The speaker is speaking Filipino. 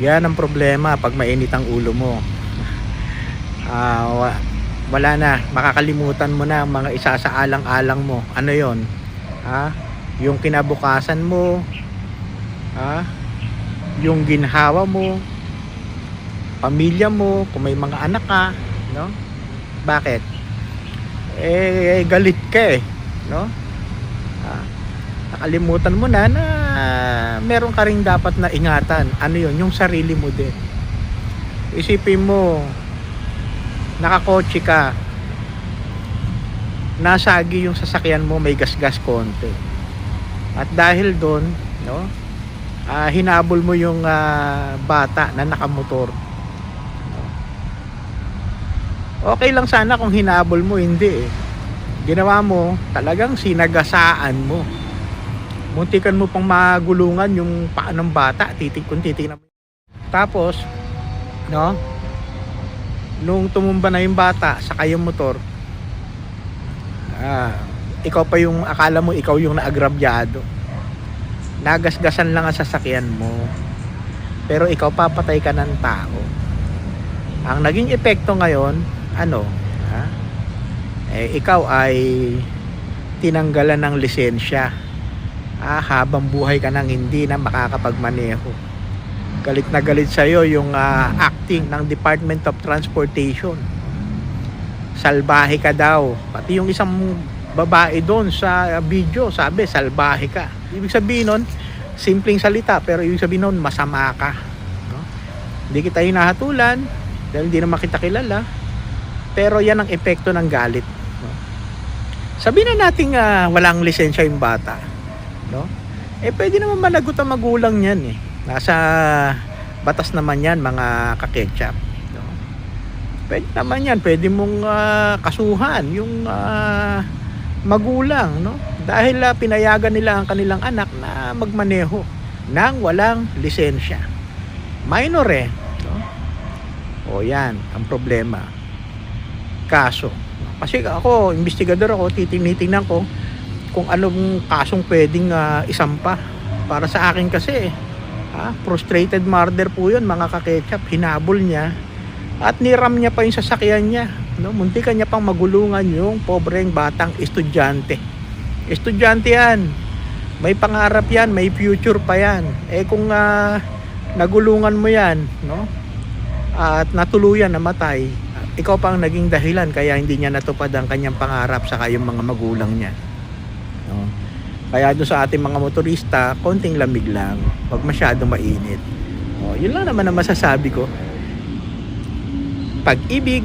Yan ang problema pag mainit ang ulo mo. Ah, wa- wala na, makakalimutan mo na ang mga isasaalang-alang mo. Ano 'yon? Ha? Yung kinabukasan mo, ha? Yung ginhawa mo, pamilya mo, kung may mga anak ka, no? Bakit? Eh, galit ka eh, no? Ah, nakalimutan mo na na meron ka rin dapat na ingatan. Ano yun? Yung sarili mo din. Isipin mo, nakakotse ka, nasagi yung sasakyan mo, may gasgas konti. At dahil doon, no, ah, hinabol mo yung ah, bata na nakamotor. Okay lang sana kung hinabol mo, hindi eh. Ginawa mo, talagang sinagasaan mo. Muntikan mo pang magulungan yung paa ng bata, titig kung titignan mo. Tapos, no, nung tumumba na yung bata sa kayong motor, ah, ikaw pa yung akala mo ikaw yung naagrabyado. Nagasgasan lang ang sasakyan mo. Pero ikaw papatay ka ng tao. Ang naging epekto ngayon, ano, ha? Eh, ikaw ay tinanggalan ng lisensya. Ah, habang buhay ka nang hindi na makakapagmaneho. Galit na galit sa'yo yung ah, acting ng Department of Transportation. Salbahe ka daw. Pati yung isang babae doon sa video, sabi, salbahe ka. Ibig sabihin nun, simpleng salita, pero ibig sabihin nun, masama ka. No? Hindi kita hinahatulan, dahil hindi naman kita kilala, pero yan ang epekto ng galit. No? Sabihin na natin ah, walang lisensya yung bata. No? Eh pwede naman managot ang magulang niyan eh. Nasa batas naman yan mga kaketchup. No? Pwede naman yan. Pwede mong ah, kasuhan yung ah, magulang. No? Dahil ah, pinayagan nila ang kanilang anak na magmaneho nang walang lisensya. Minor eh. No? O yan, ang problema. Kaso. Kasi ako, investigador ako, titinitingnan ko kung anong kasong pwedeng ah, isampa. Para sa akin kasi, ha, frustrated murder po yun, mga kaketchup. Hinabol niya at niram niya pa yung sasakyan niya. No? Muntikan niya pang magulungan yung pobreng batang estudyante. Estudyante yan. May pangarap yan, may future pa yan. Eh kung ah, nagulungan mo yan, no? at natuluyan namatay, ikaw pa ang naging dahilan kaya hindi niya natupad ang kanyang pangarap sa kayong mga magulang niya. Kaya doon sa ating mga motorista, konting lamig lang, huwag masyado mainit. O, yun lang naman ang masasabi ko. Pag-ibig,